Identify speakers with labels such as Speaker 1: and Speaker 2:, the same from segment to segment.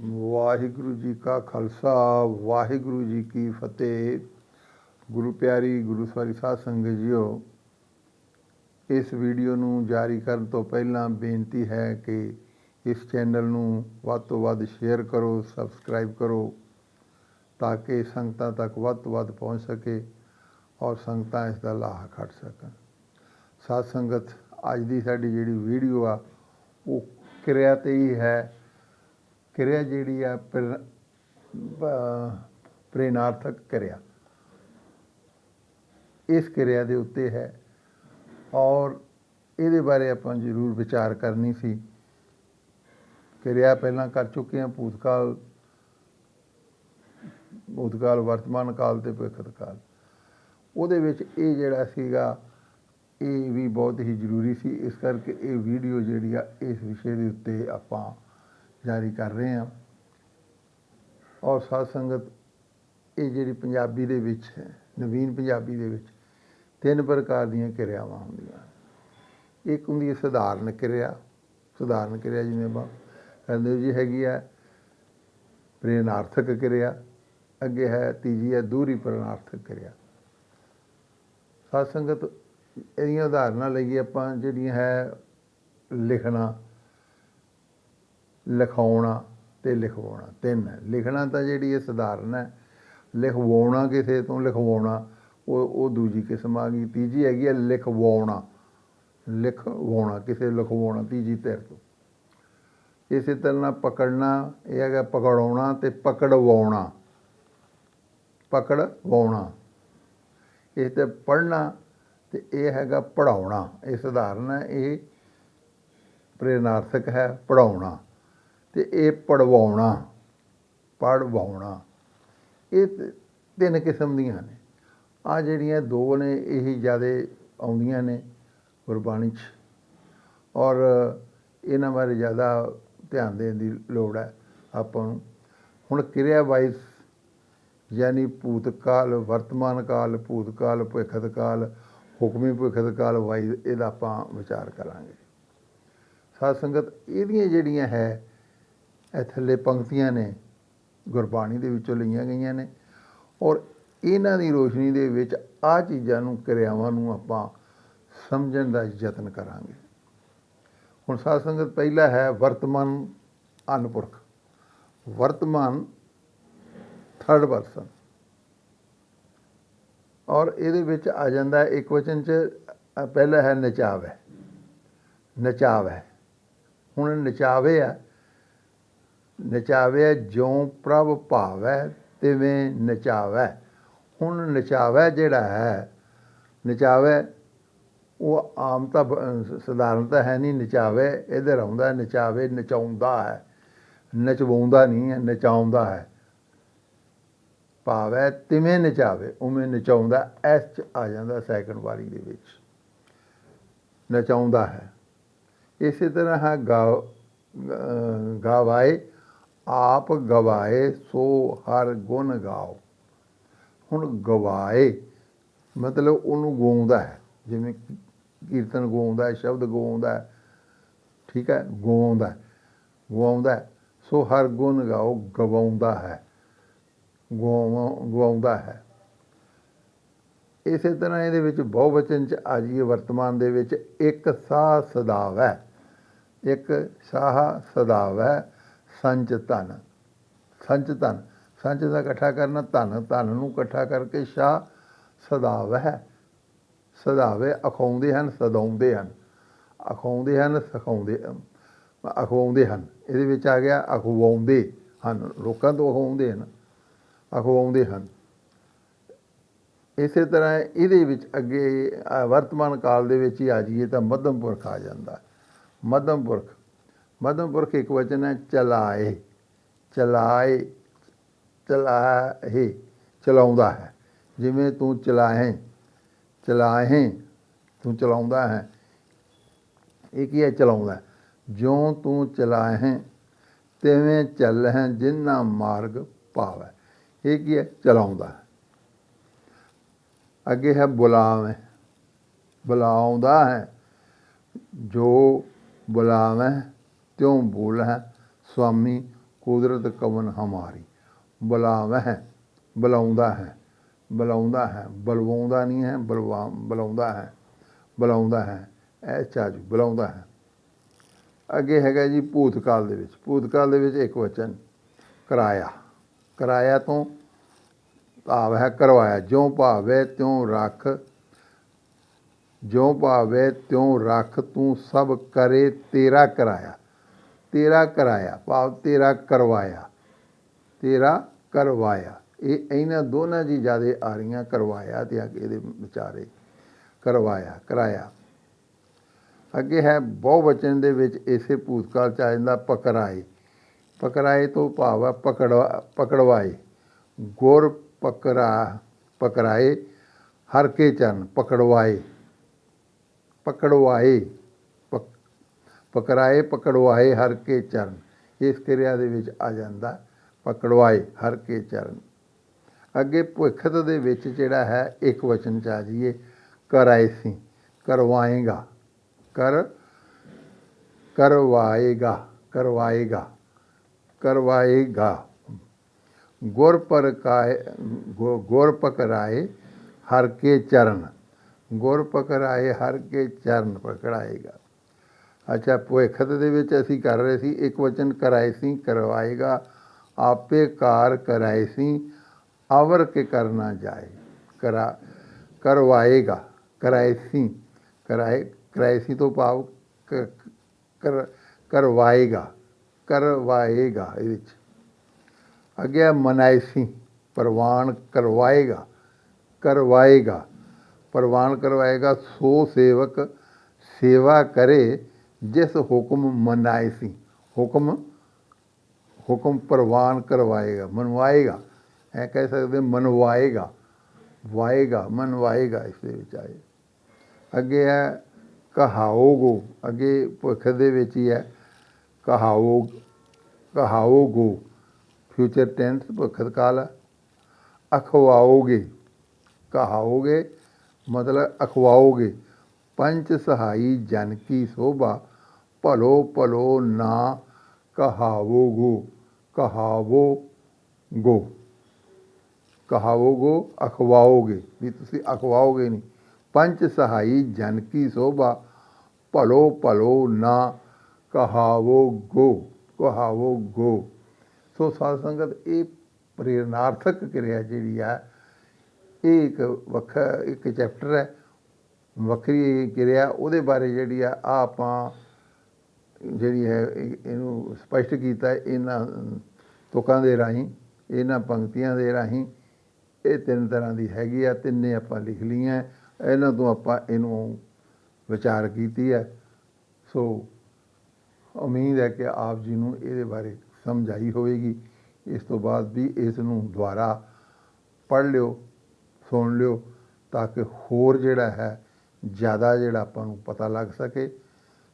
Speaker 1: ਵਾਹਿਗੁਰੂ ਜੀ ਕਾ ਖਾਲਸਾ, ਵਾਹਿਗੁਰੂ ਜੀ ਕੀ ਫਤਿਹ। ਗੁਰੂ ਪਿਆਰੀ, ਗੁਰੂ ਸਵਾਰੀ ਸਾਧ ਸੰਗਤ ਜੀਓ, ਇਸ ਵੀਡੀਓ ਨੂੰ ਜਾਰੀ ਕਰਨ ਤੋਂ ਪਹਿਲਾਂ ਬੇਨਤੀ ਹੈ ਕਿ ਇਸ ਚੈਨਲ ਨੂੰ ਵੱਧ ਤੋਂ ਵੱਧ ਸ਼ੇਅਰ ਕਰੋ, ਸਬਸਕ੍ਰਾਈਬ ਕਰੋ, ਤਾਂ ਕਿ ਸੰਗਤਾਂ ਤੱਕ ਵੱਧ ਤੋਂ ਵੱਧ ਪਹੁੰਚ ਸਕੇ ਔਰ ਸੰਗਤਾਂ ਇਸ ਦਾ ਲਾਹਾ ਖੱਟ ਸਕਣ। ਸਾਧ ਸੰਗਤ, ਅੱਜ ਦੀ ਸਾਡੀ ਜਿਹੜੀ ਵੀਡੀਓ ਆ, ਉਹ ਕਿਰਿਆ ਤੇ ਹੀ ਹੈ। ਕਿਰਿਆ ਜਿਹੜੀ ਆ ਪ੍ਰ- ਬ- ਕਿਰਿਆ। ਇਸ ਕਿਰਿਆ ਦੇ ਉੱਤੇ ਹੈ। ਔਰ ਇਹਦੇ ਬਾਰੇ ਆਪਾਂ ਜ਼ਰੂਰ ਵਿਚਾਰ ਕਰਨੀ ਸੀ। ਕਿਰਿਆ ਪਹਿਲਾਂ ਕਰ ਚੁੱਕੇ ਹਾਂ, ਭੂਤਕਾਲ ਭੂਤਕਾਲ ਵਰਤਮਾਨ ਕਾਲ ਤੇ ਭਵਿੱਖਤ ਕਾਲ। ਉਹਦੇ ਵਿੱਚ ਇਹ ਜਿਹੜਾ ਸੀਗਾ, ਇਹ ਵੀ ਬਹੁਤ ਹੀ ਜ਼ਰੂਰੀ ਸੀ। ਇਸ ਕਰਕੇ ਇਹ ਵੀਡੀਓ ਜਿਹੜੀ ਆ, ਇਸ ਵਿਸ਼ੇ ਦੇ ਉੱਤੇ ਆਪਾਂ ਜਾਰੀ ਕਰ ਰਹੇ ਹਾਂ। ਔਰ ਸਾਧ ਸੰਗਤ, ਇਹ ਜਿਹੜੀ ਪੰਜਾਬੀ ਦੇ ਵਿੱਚ ਹੈ, ਨਵੀਨ ਪੰਜਾਬੀ ਦੇ ਵਿੱਚ, ਤਿੰਨ ਪ੍ਰਕਾਰ ਦੀਆਂ ਕਿਰਿਆਵਾਂ ਹੁੰਦੀਆਂ ਇੱਕ ਹੁੰਦੀ ਹੈ ਸਧਾਰਨ ਕਿਰਿਆ। ਸਧਾਰਨ ਕਿਰਿਆ ਜਿਵੇਂ ਆਪਾਂ ਕਹਿੰਦੇ ਜੀ, ਹੈਗੀ ਹੈ ਪ੍ਰੇਰਨਾਰਥਕ ਕਿਰਿਆ, ਅੱਗੇ ਹੈ ਤੀਜੀ ਹੈ ਦੂਰੀ ਪ੍ਰੇਰਣਾਰਥਕ ਕਿਰਿਆ। ਸਾਧ ਸੰਗਤ, ਇਹਦੀਆਂ ਉਦਾਹਰਨਾਂ ਲਈਏ ਆਪਾਂ, ਜਿਹੜੀਆਂ ਹੈ ਲਿਖਣਾ ਲਿਖਾਉਣਾ ਤੇ ਲਿਖਵਾਉਣਾ, ਤਿੰਨ ਹੈ। ਲਿਖਣਾ ਤਾਂ ਜਿਹੜੀ ਇਹ ਸਧਾਰਨ ਹੈ, ਲਿਖਵਾਉਣਾ ਕਿਸੇ ਤੋਂ ਲਿਖਵਾਉਣਾ, ਉਹ ਉਹ ਦੂਜੀ ਕਿਸਮ ਆ ਗਈ। ਤੀਜੀ ਹੈਗੀ ਹੈ ਲਿਖਵਾਉਣਾ। ਲਿਖਵਾਉਣਾ, ਕਿਸੇ ਲਿਖਵਾਉਣਾ, ਤੀਜੀ ਧਿਰ ਤੋਂ। ਇਸੇ ਤਰ੍ਹਾਂ ਨਾਲ ਪਕੜਨਾ, ਇਹ ਹੈਗਾ ਪਕੜਾਉਣਾ ਤੇ ਪਕੜਵਾਉਣਾ। ਪਕੜਵਾਉਣਾ। ਇਹ ਤੇ ਪੜ੍ਹਨਾ ਤੇ ਇਹ ਹੈਗਾ ਪੜਾਉਣਾ ਇਹ ਸਧਾਰਨ ਹੈ, ਇਹ ਪ੍ਰੇਰਨਾਰਥਕ ਹੈ ਪੜਾਉਣਾ ਅਤੇ ਇਹ ਪੜਵਾਉਣਾ ਪੜਵਾਉਣਾ। ਇਹ ਤਿੰਨ ਕਿਸਮ ਦੀਆਂ ਨੇ। ਆ ਜਿਹੜੀਆਂ ਦੋ ਨੇ, ਇਹੀ ਜ਼ਿਆਦਾ ਆਉਂਦੀਆਂ ਨੇ ਗੁਰਬਾਣੀ 'ਚ। ਔਰ ਇਹਨਾਂ ਬਾਰੇ ਜ਼ਿਆਦਾ ਧਿਆਨ ਦੇਣ ਦੀ ਲੋੜ ਹੈ ਆਪਾਂ ਨੂੰ। ਹੁਣ ਕਿਰਿਆ ਵਾਈਜ਼ ਯਾਨੀ ਭੂਤਕਾਲ, ਵਰਤਮਾਨ ਕਾਲ, ਭੂਤਕਾਲ, ਭਵਿੱਖਤ ਕਾਲ, ਹੁਕਮੀ ਭਵਿੱਖਤ ਕਾਲ ਵਾਈਜ਼ ਇਹਦਾ ਆਪਾਂ ਵਿਚਾਰ ਕਰਾਂਗੇ। ਸਾਧ ਸੰਗਤ, ਇਹਦੀਆਂ ਜਿਹੜੀਆਂ ਹੈ ਇਹ ਥੱਲੇ ਪੰਕਤੀਆਂ ਨੇ, ਗੁਰਬਾਣੀ ਦੇ ਵਿੱਚੋਂ ਲਈਆਂ ਗਈਆਂ ਨੇ ਔਰ ਇਹਨਾਂ ਦੀ ਰੋਸ਼ਨੀ ਦੇ ਵਿੱਚ ਆ ਚੀਜ਼ਾਂ ਨੂੰ, ਕਿਰਿਆਵਾਂ ਨੂੰ ਆਪਾਂ ਸਮਝਣ ਦਾ ਯਤਨ ਕਰਾਂਗੇ। ਹੁਣ ਸਾਧ ਸੰਗਤ ਪਹਿਲਾ ਹੈ ਵਰਤਮਾਨ ਅਨਪੁਰਖ। ਵਰਤਮਾਨ ਥਰਡ ਪਰਸਨ ਔਰ ਇਹਦੇ ਵਿੱਚ ਆ ਜਾਂਦਾ ਇੱਕ ਵਚਨ ਚ ਪਹਿਲਾ ਹੈ ਨਚਾਵ। ਹੈ ਨਚਾਵ। ਹੈ ਹੁਣ ਨਚਾਵੇ ਆ ਨਚਾਵੇ, ਜਿਉ ਪ੍ਰਭ ਭਾਵੈ, ਤਿਵੇਂ ਨਚਾਵੈ। ਹੁਣ ਨਚਾਵੈ ਜਿਹੜਾ ਹੈ, ਨਚਾਵੈ, ਉਹ ਆਮ ਤਾਂ ਬ- ਸਧਾਰਨ ਤਾਂ ਹੈ ਨਹੀਂ, ਨਚਾਵੇ, ਇਧਰ ਆਉਂਦਾ, ਨਚਾਵੇ, ਨਚਾਉਂਦਾ ਹੈ। ਨਚਵਾਉਂਦਾ ਨਹੀਂ ਹੈ, ਨਚਾਉਂਦਾ ਹੈ। ਭਾਵੈ, ਤਿਵੇਂ ਨਚਾਵੇ, ਉਵੇਂ ਨਚਾਉਂਦਾ ਐਸ ਚ ਆ ਜਾਂਦਾ ਸੈਕੰਡ ਵਾਰੀ ਦੇ ਵਿੱਚ। ਨਚਾਉਂਦਾ ਹੈ। ਇਸੇ ਤਰ੍ਹਾਂ ਹੈ, ਗਾ ਗ- ਗਾਵਾਏ ਆਪ ਗਵਾਏ ਸੋ ਹਰ ਗੁਣ ਗਾਓ। ਹੁਣ ਗਵਾਏ ਮਤਲਬ ਉਹਨੂੰ ਗਾਉਂਦਾ ਹੈ ਜਿਵੇਂ ਕੀਰਤਨ ਗਾਉਂਦਾ ਹੈ ਸ਼ਬਦ ਗਾਉਂਦਾ ਹੈ ਠੀਕ ਹੈ ਗਾਉਂਦਾ ਹੈ, ਗਾਉਂਦਾ ਸੋ ਹਰ ਗੁਣ ਗਾਓ ਗਵਾਉਂਦਾ ਹੈ ਗਵਾਉ- ਗਵਾਉਂਦਾ ਹੈ। ਇਸੇ ਤਰ੍ਹਾਂ ਇਹਦੇ ਵਿੱਚ ਬਹੁਵਚਨ ਚ ਆ ਜਾਈਏ ਵਰਤਮਾਨ ਦੇ ਵਿੱਚ ਇੱਕ ਸਾਹ ਸਦਾਵੈ ਇੱਕ ਸਾਹ ਸਦਾਵੈ ਸੰਚ ਧਨ ਸੰਚ ਧਨ ਸੰਚ ਦਾ ਇਕੱਠਾ ਕਰਨਾ ਧਨ। ਧਨ ਨੂੰ ਇਕੱਠਾ ਕਰਕੇ ਸ਼ਾਹ ਹੈ ਸਦਾਵੇ ਅਖਾਉਂਦੇ ਹਨ, ਸਦਾਉਂਦੇ ਹਨ। ਅਖਾਉਂਦੇ ਹਨ, ਸਖਾਉਂਦੇ ਅਖਵਾਉਂਦੇ ਹਨ। ਇਹਦੇ ਵਿੱਚ ਆ ਗਿਆ ਅਖਵਾਉਂਦੇ ਹਨ। ਲੋਕਾਂ ਤੋਂ ਅਖਵਾਉਂਦੇ ਹਨ। ਅਖਵਾਉਂਦੇ ਹਨ। ਇਸੇ ਤਰ੍ਹਾਂ ਇਹਦੇ ਵਿੱਚ ਅੱਗੇ ਵਰਤਮਾਨ ਕਾਲ ਦੇ ਵਿੱਚ ਹੀ ਆ ਜਾਈਏ ਤਾਂ ਮੱਧਮ ਪੁਰਖ ਆ ਜਾਂਦਾ। ਮੱਧਮ ਪੁਰਖ ਮੱਧਮ ਪੁਰਖ ਇੱਕ ਵਚਨ ਹੈ, ਚਲਾਏ ਚਲਾਏ ਚਲਾਏ ਚਲਾਉਂਦਾ ਹੈ। ਜਿਵੇਂ ਤੂੰ ਚਲਾਹੇ ਚਲਾਹੇ, ਤੂੰ ਚਲਾਉਂਦਾ ਹੈ। ਇਹ ਕੀ ਹੈ? ਚਲਾਉਂਦਾ ਜਿਉਂ ਤੂੰ ਚਲਾਹੇ, ਤਿਵੇਂ ਚੱਲ ਹੈ ਜਿੰਨਾ ਮਾਰਗ ਪਾਵੈ। ਇਹ ਕੀ ਹੈ? ਚਲਾਉਂਦਾ ਹੈ। ਅੱਗੇ ਹੈ ਬੁਲਾਵੇਂ। ਬੁਲਾਉਂਦਾ ਹੈ। ਜੋ ਬੁਲਾਵੇਂ ਤਿਉ ਬੋਲੈ ਸੁਆਮੀ ਕੁਦਰਤ ਕਵਨ ਹਮਾਰੀ। ਬੁਲਾਵਹਿ ਬੁਲਾਉਂਦਾ ਹੈ ਬੁਲਾਉਂਦਾ ਹੈ ਬਲਵਾਉਂਦਾ ਨਹੀਂ ਹੈ, ਬਲਵਾ ਬੁਲਾਉਂਦਾ ਹੈ ਬੁਲਾਉਂਦਾ ਹੈ ਇਹ ਚਾਜੂ ਬੁਲਾਉਂਦਾ ਹੈ ਅੱਗੇ ਹੈਗਾ ਜੀ ਭੂਤਕਾਲ ਦੇ ਵਿੱਚ। ਭੂਤਕਾਲ ਦੇ ਵਿੱਚ ਇੱਕ ਵਚਨ, ਕਰਾਇਆ। ਕਰਾਇਆ ਤੋਂ ਭਾਵ ਹੈ ਕਰਵਾਇਆ। ਜਿਉ ਭਾਵੇ ਤਿਉ ਰੱਖ, ਜਿਉ ਭਾਵੇ ਤਿਉ ਰੱਖ, ਤੂੰ ਸਭ ਕਰੇ ਤੇਰਾ ਕਰਾਇਆ। ਤੇਰਾ ਕਰਾਇਆ, ਭਾਵ ਤੇਰਾ ਕਰਵਾਇਆ ਤੇਰਾ ਕਰਵਾਇਆ। ਇਹ ਇਹਨਾਂ ਦੋਨਾਂ ਦੀ ਜਿਆਦੇ ਆ ਰਹੀਆਂ ਕਰਵਾਇਆ ਤੇ ਅੱਗੇ ਇਹਦੇ ਵਿਚਾਰੇ ਕਰਵਾਇਆ, ਕਰਾਇਆ। ਅੱਗੇ ਹੈ ਬਹੁ ਵਚਨ ਦੇ ਵਿੱਚ ਇਸੇ ਭੂਤਕਾਲ ਚ ਆ ਜਾਂਦਾ ਪਕਰਾਏ ਪਕਰਾਏ ਤੋਂ ਭਾਵ ਹੈ ਪਕੜਵਾ, ਪਕੜਵਾਏ। ਗੁਰ ਪਕਰਾ ਪਕਰਾਏ ਹਰ ਕੇ ਚਰਨ ਪਕੜਵਾਏ। ਪਕੜਵਾਏ। ਪਕਰਾਏ ਪਕੜਵਾਏ, ਹਰ ਕੇ ਚਰਨ। ਇਸ ਕਿਰਿਆ ਦੇ ਵਿੱਚ ਆ ਜਾਂਦਾ, ਪਕੜਵਾਏ, ਹਰ ਕੇ ਚਰਨ। ਅੱਗੇ ਭੁਖਤ ਦੇ ਵਿੱਚ ਜਿਹੜਾ ਹੈ, ਇੱਕ ਵਚਨ ਚ ਆ ਜਾਈਏ, ਕਰਾਏ ਸੀ, ਕਰਵਾਏਗਾ। ਕਰ, ਕਰਵਾਏਗਾ ਕਰਵਾਏਗਾ ਕਰਵਾਏਗਾ। ਗੁਰ ਪਰ ਕਾਏ ਗੁਰ ਪਕਰਾਏ ਹਰ ਕੇ ਚਰਨ। ਗੁਰ ਪਕਰਾਏ ਹਰ ਕੇ ਚਰਨ ਪਕੜਾਏਗਾ। ਅੱਛਾ ਭੁਖਤ ਦੇ ਵਿੱਚ ਅਸੀਂ ਕਰ ਰਹੇ ਸੀ, ਇੱਕ ਵਚਨ ਕਰਾਏ ਸੀ, ਕਰਵਾਏਗਾ, ਆਪੇ ਕਾਰ ਕਰਾਏ ਸੀ, ਆਵਰ ਕੇ ਕਰਨਾ ਜਾਏ, ਕਰਾ, ਕਰਵਾਏਗਾ, ਕਰਾਏ ਸੀ, ਕਰਾਏ ਕਰਾਏ ਸੀ ਤੋਂ ਭਾਵ ਕਰ, ਕਰਵਾਏਗਾ ਕਰਵਾਏਗਾ ਇਹ ਵਿੱਚ। ਅੱਗੇ ਹੈ ਮਨਾਇਸੀ ਪ੍ਰਵਾਨ ਕਰਵਾਏਗਾ ਕਰਵਾਏਗਾ, ਪ੍ਰਵਾਨ ਕਰਵਾਏਗਾ, ਸੋ ਸੇਵਕ ਸੇਵਾ ਕਰੇ ਜਿਸ ਹੁਕਮ ਮਨਾਏ ਸੀ, ਹੁਕਮ ਹੁਕਮ ਪ੍ਰਵਾਨ ਕਰਵਾਏਗਾ, ਮਨਵਾਏਗਾ, ਐ ਕਹਿ ਸਕਦੇ ਮਨਵਾਏਗਾ, ਵਾਏਗਾ, ਮਨਵਾਏਗਾ ਇਸ ਦੇ ਵਿੱਚ ਆਏ। ਅੱਗੇ ਹੈ, ਕਹਾਓਗੋ, ਅੱਗੇ ਭੁੱਖ ਦੇ ਵਿੱਚ ਹੀ ਹੈ, ਕਹਾਓ, ਕਹਾਓਗੋ ਫਿਊਚਰ ਟੈਂਸ ਭੁੱਖਤ ਕਾਲ ਅਖਵਾਓਗੇ, ਕਹਾਓਗੇ, ਮਤਲਬ ਅਖਵਾਓਗੇ, ਪੰਚ ਸਹਾਈ ਜਨ ਕੀ ਸੋਭਾ ਭਲੋ ਭਲੋ ਨਾ ਕਹਾਵੋਗੋ, ਕਹਾਵੋ ਗੋ। ਕਹਾਵੋਗੋ, ਅਖਵਾਓਗੇ। ਵੀ ਤੁਸੀਂ ਅਖਵਾਓਗੇ ਨਹੀਂ। ਪੰਚ ਸਹਾਈ ਜਨ ਕੀ ਸੋਭਾ, ਭਲੋ ਭਲੋ ਨਾ ਕਹਾਵੋਗੋ ਕਹਾਵੋਗੋ। ਸੋ ਸਾਧ ਸੰਗਤ, ਇਹ ਪ੍ਰੇਰਨਾਰਥਕ ਕਿਰਿਆ ਜਿਹੜੀ ਆ, ਇਹ ਇੱਕ ਵੱਖ, ਇੱਕ ਚੈਪਟਰ ਹੈ। ਵੱਖਰੀ ਕਿਰਿਆ, ਉਹਦੇ ਬਾਰੇ ਜਿਹੜੀ ਆ ਆਹ ਆਪਾਂ ਜਿਹੜੀ ਹੈ ਇਹਨੂੰ ਸਪਸ਼ਟ ਕੀਤਾ ਇਹਨਾਂ ਤੁਕਾਂ ਦੇ ਰਾਹੀਂ, ਇਹਨਾਂ ਪੰਕਤੀਆਂ ਦੇ ਰਾਹੀਂ, ਇਹ ਤਿੰਨ ਤਰ੍ਹਾਂ ਦੀ ਹੈਗੀ ਆ, ਤਿੰਨੇ ਆਪਾਂ ਲਿਖ ਲਈਆਂ ਇਹਨਾਂ ਤੋਂ ਆਪਾਂ ਇਹਨੂੰ ਵਿਚਾਰ ਕੀਤੀ ਹੈ। ਸੋ ਉਮੀਦ ਹੈ ਕਿ ਆਪ ਜੀ ਨੂੰ ਇਹਦੇ ਬਾਰੇ ਸਮਝ ਆਈ ਹੋਵੇਗੀ। ਇਸ ਤੋਂ ਬਾਅਦ ਵੀ ਇਸ ਨੂੰ ਦੁਬਾਰਾ ਪੜ੍ਹ ਲਿਓ, ਸੁਣ ਲਿਓ, ਤਾਂ ਕਿ ਹੋਰ ਜਿਹੜਾ ਹੈ, ਜ਼ਿਆਦਾ ਜਿਹੜਾ ਆਪਾਂ ਨੂੰ ਪਤਾ ਲੱਗ ਸਕੇ।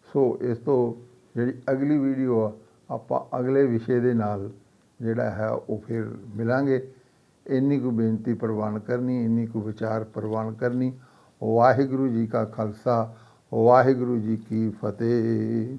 Speaker 1: ਸੋ ਇਸ ਤੋਂ ਜਿਹੜੀ ਅਗਲੀ ਵੀਡੀਓ ਆ, ਆਪਾਂ ਅਗਲੇ ਵਿਸ਼ੇ ਦੇ ਨਾਲ ਜਿਹੜਾ ਹੈ ਉਹ ਫਿਰ ਮਿਲਾਂਗੇ। ਇੰਨੀ ਕੁ ਬੇਨਤੀ ਪ੍ਰਵਾਨ ਕਰਨੀ, ਇੰਨੀ ਕੁ ਵਿਚਾਰ ਪ੍ਰਵਾਨ ਕਰਨੀ। ਵਾਹਿਗੁਰੂ ਜੀ ਕਾ ਖਾਲਸਾ, ਵਾਹਿਗੁਰੂ ਜੀ ਕੀ ਫਤਿਹ।